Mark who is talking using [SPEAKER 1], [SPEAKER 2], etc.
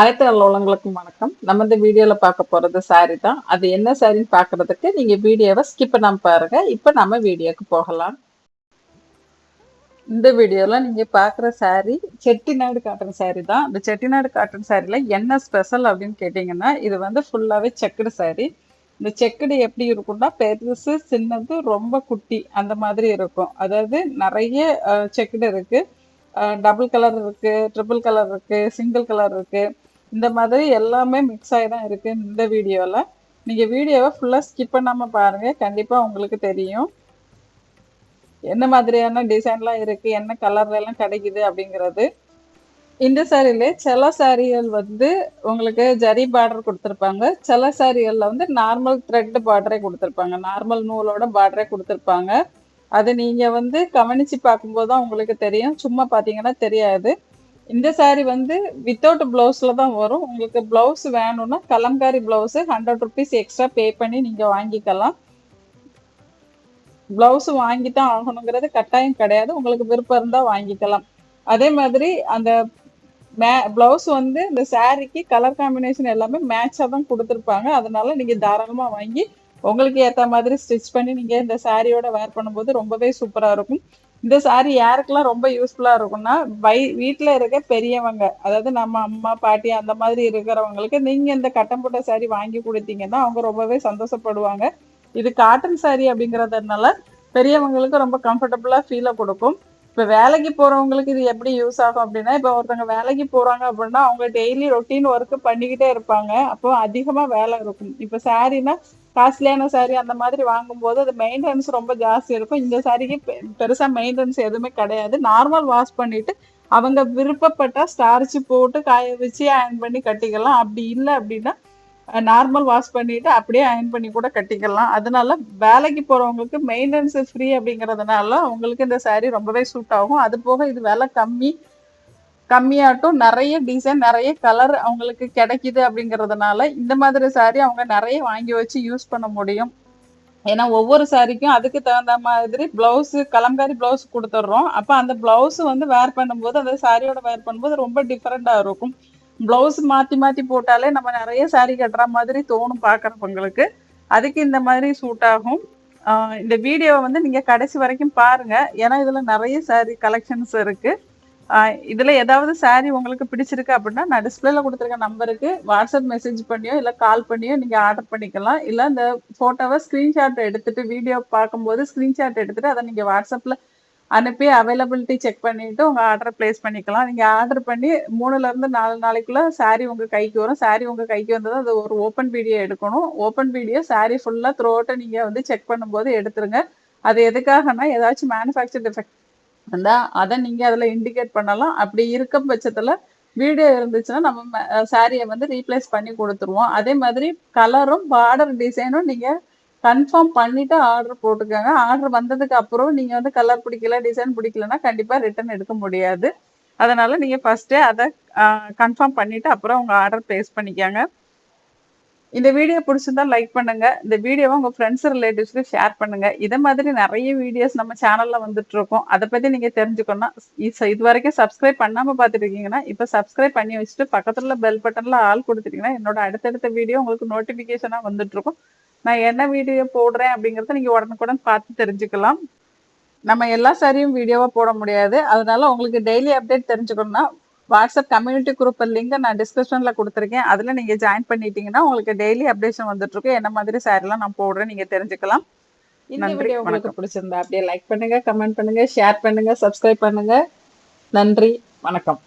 [SPEAKER 1] அனைத்து உள்ளவங்களுக்கும் வணக்கம். நம்ம இந்த வீடியோல பார்க்க போறது சாரி தான். அது என்ன சாரின்னு பார்க்கிறதுக்கு நீங்க வீடியோவை ஸ்கிப் பண்ணாம பாருங்க. இப்போ நம்ம வீடியோக்கு போகலாம். இந்த வீடியோல நீங்க பார்க்குற சாரி செட்டிநாடு காட்டன் சாரி தான். இந்த செட்டிநாடு காட்டன் சாரில என்ன ஸ்பெஷல் அப்படின்னு கேட்டிங்கன்னா இது வந்து ஃபுல்லாவே செக்குடு சாரி இந்த செக்குடு எப்படி இருக்கும்னா பெருசு சின்னது ரொம்ப குட்டி அந்த மாதிரி இருக்கும். அதாவது நிறைய செக்குடு இருக்கு. டபுள் கலர் இருக்குது ட்ரிபிள் கலர் இருக்குது சிங்கிள் கலர் இருக்குது இந்த மாதிரி எல்லாமே மிக்ஸ் ஆகி தான் இருக்கு இந்த வீடியோவில் நீங்கள் வீடியோவை ஃபுல்லாக ஸ்கிப் பண்ணாமல் பாருங்கள் கண்டிப்பாக உங்களுக்கு தெரியும். என்ன மாதிரியான டிசைன்லாம் இருக்குது என்ன கலர்ல கிடைக்குது அப்படிங்கிறது. இந்த சாரியில சில சாரிகள் வந்து உங்களுக்கு ஜரி பார்டர் கொடுத்துருப்பாங்க. சில சாரிகளில் வந்து நார்மல் த்ரெட் பார்டரே கொடுத்துருப்பாங்க. நார்மல் நூலோட பார்டரே கொடுத்துருப்பாங்க. அது நீங்கள் வந்து கவனிச்சு பார்க்கும்போது தான் உங்களுக்கு தெரியும். சும்மா பார்த்தீங்கன்னா தெரியாது. இந்த சாரி வந்து வித்தவுட் பிளவுஸ்ல தான் வரும். உங்களுக்கு பிளவுஸ் வேணும்னா kalamkari blouse hundred rupees extra pay பண்ணி நீங்க வாங்கிக்கலாம். பிளவுஸ் வாங்கி தான் ஆகணுங்கிறது கட்டாயம் கிடையாது. உங்களுக்கு விருப்பம் இருந்தால் வாங்கிக்கலாம். அதே மாதிரி அந்த மே பிளவுஸ் வந்து இந்த சாரிக்கு கலர் காம்பினேஷன் எல்லாமே மேட்சாக தான் கொடுத்துருப்பாங்க. அதனால நீங்கள் தாராளமாக வாங்கி உங்களுக்கு ஏற்ற மாதிரி ஸ்டிச் பண்ணி நீங்கள் இந்த சாரியோட வேர் பண்ணும்போது ரொம்பவே சூப்பராக இருக்கும். இந்த சாரி யாருக்கெல்லாம் ரொம்ப யூஸ்ஃபுல்லாக இருக்கும்னா வை வீட்டில் இருக்க பெரியவங்க அதாவது நம்ம அம்மா பாட்டி அந்த மாதிரி இருக்கிறவங்களுக்கு நீங்கள் இந்த கட்டம் போட்ட சாரி வாங்கி கொடுத்தீங்கன்னா அவங்க ரொம்பவே சந்தோஷப்படுவாங்க. இது காட்டன் சாரி அப்படிங்கிறதுனால பெரியவங்களுக்கு ரொம்ப கம்ஃபர்டபுளாக ஃபீலை கொடுக்கும். இப்போ வேலைக்கு போகிறவங்களுக்கு இது எப்படி யூஸ் ஆகும் அப்படின்னா இப்போ ஒருத்தவங்க வேலைக்கு போகிறாங்க அப்படின்னா அவங்க டெய்லி ரொட்டீன் ஒர்க்கு பண்ணிக்கிட்டே இருப்பாங்க. அப்போ அதிகமாக வேலை இருக்கும். இப்போ சாரினா காஸ்ட்லியான சாரி அந்த மாதிரி வாங்கும்போது அது மெயின்டெனன்ஸ் ரொம்ப ஜாஸ்தி இருக்கும். இந்த சாரிக்கு பெருசாக மெயின்டெனன்ஸ் எதுவுமே கிடையாது. நார்மல் வாஷ் பண்ணிட்டு அவங்க விருப்பப்பட்டா ஸ்டார்ச் போட்டு காய வச்சு அயன் பண்ணி கட்டிக்கலாம். அப்படி இல்லை அப்படின்னா நார்மல் வாஷ் பண்ணிட்டு அப்படியே அயன் பண்ணி கூட கட்டிக்கலாம். அதனால வேலைக்கு போறவங்களுக்கு மெயின்டெனன்ஸ் ஃப்ரீ அப்படிங்கிறதுனால அவங்களுக்கு இந்த சாரீ ரொம்பவே சூட் ஆகும். அது போக இது விலை கம்மி. கம்மியாட்டும் நிறைய டிசைன் நிறைய கலர் அவங்களுக்கு கிடைக்குது அப்படிங்கிறதுனால இந்த மாதிரி சாரி அவங்க நிறைய வாங்கி வச்சு யூஸ் பண்ண முடியும். ஏன்னா ஒவ்வொரு சாரிக்கும் அதுக்கு தகுந்த மாதிரி பிளவுஸ் கலம்காரி பிளவுஸ் கொடுத்துட்றோம். அப்போ அந்த பிளவுஸ் வந்து வேர் பண்ணும்போது அந்த சாரியோட வேர் பண்ணும்போது ரொம்ப டிஃப்ரெண்ட்டாக இருக்கும். பிளவுஸ் மாற்றி மாற்றி போட்டாலே நம்ம நிறைய சாரி கட்டுற மாதிரி தோணும் பார்க்குறவங்களுக்கு அதுக்கு இந்த மாதிரி சூட் ஆகும். இந்த வீடியோவை வந்து நீங்கள் கடைசி வரைக்கும் பாருங்கள் ஏன்னா இதில் நிறைய சாரி கலெக்ஷன்ஸ் இருக்குது இதில் ஏதாவது சாரீ உங்களுக்கு பிடிச்சிருக்கு அப்படின்னா நான் டிஸ்பிளேல கொடுத்துருக்க நம்பருக்கு வாட்ஸ்அப் மெசேஜ் பண்ணியோ இல்லை கால் பண்ணியோ நீங்கள் ஆர்டர் பண்ணிக்கலாம். இல்லை இந்த ஃபோட்டோவை ஸ்க்ரீன்ஷாட் எடுத்துட்டு வீடியோ பார்க்கும்போது ஸ்க்ரீன்ஷாட் எடுத்துட்டு அதை நீங்கள் வாட்ஸ்அப்பில் அனுப்பி அவைலபிலிட்டி செக் பண்ணிட்டு உங்கள் ஆர்டர் பிளேஸ் பண்ணிக்கலாம். நீங்கள் ஆர்டர் பண்ணி மூணுலேருந்து நாலு நாளைக்குள்ள சாரீ உங்கள் கைக்கு வரும். சாரீ உங்கள் கைக்கு வந்தது அது ஒரு ஓப்பன் வீடியோ எடுக்கணும். ஓப்பன் வீடியோ சாரீ ஃபுல்லாக த்ரூ அவுட்டை நீங்கள் வந்து செக் பண்ணும்போது எடுத்துருங்க. அது எதுக்காகனா ஏதாச்சும் மேனுஃபேக்சர் டிஃபெக்ட் அதை நீங்க அதுல இண்டிகேட் பண்ணலாம். அப்படி இருக்கும் பட்சத்துல வீடியோ இருந்துச்சுன்னா நம்ம சாரியை வந்து ரீப்ளேஸ் பண்ணி கொடுத்துருவோம். அதே மாதிரி கலரும் பார்டர் டிசைனும் நீங்க கன்ஃபார்ம் பண்ணிட்டு ஆர்டர் போட்டுக்கோங்க. ஆர்டர் வந்ததுக்கு அப்புறம் நீங்க வந்து கலர் பிடிக்கல டிசைன் பிடிக்கலன்னா கண்டிப்பா ரிட்டர்ன் எடுக்க முடியாது. அதனால நீங்க ஃபர்ஸ்டே அதை கன்ஃபார்ம் பண்ணிட்டு அப்புறம் உங்க ஆர்டர் பிளேஸ் பண்ணிக்கோங்க. இந்த வீடியோ பிடிச்சிருந்தா லைக் பண்ணுங்க. இந்த வீடியோவை உங்க ஃப்ரெண்ட்ஸ் ரிலேட்டிவ்ஸ்க்கு ஷேர் பண்ணுங்க. இதை மாதிரி நிறைய வீடியோஸ் நம்ம சேனல்ல வந்துட்டு இருக்கோம். அதை பத்தி நீங்க தெரிஞ்சுக்கணும் இது வரைக்கும் சப்ஸ்கிரைப் பண்ணாம பாத்துட்டு இருக்கீங்கன்னா இப்ப சப்ஸ்கிரைப் பண்ணி வச்சுட்டு பக்கத்துல பெல் பட்டன்ல ஆள் கொடுத்துட்டீங்கன்னா என்னோட அடுத்தடுத்த வீடியோ உங்களுக்கு நோட்டிபிகேஷனா வந்துட்டு இருக்கும். நான் என்ன வீடியோ போடுறேன் அப்படிங்கறத நீங்க உடனுக்குடன் பார்த்து தெரிஞ்சுக்கலாம். நம்ம எல்லா சாரியும் வீடியோவா போட முடியாது. அதனால உங்களுக்கு டெய்லி அப்டேட் தெரிஞ்சுக்கணும்னா வாட்ஸ்அப் கம்யூனிட்டி குரூப் லிங்க் நான் டிஸ்கிரிப்ஷன்ல கொடுத்துருக்கேன். அதுல நீங்க ஜாயின் பண்ணிட்டீங்கன்னா உங்களுக்கு டெய்லி அப்டேஷன் வந்துட்டு இருக்கும் என்ன மாதிரி சாரிலாம் நான் போடுறேன் நீங்க தெரிஞ்சுக்கலாம். இந்த வீடியோ உங்களுக்கு பிடிச்சிருந்தா அப்படியே லைக் பண்ணுங்க கமெண்ட் பண்ணுங்க ஷேர் பண்ணுங்க சப்ஸ்கிரைப் பண்ணுங்க. நன்றி வணக்கம்.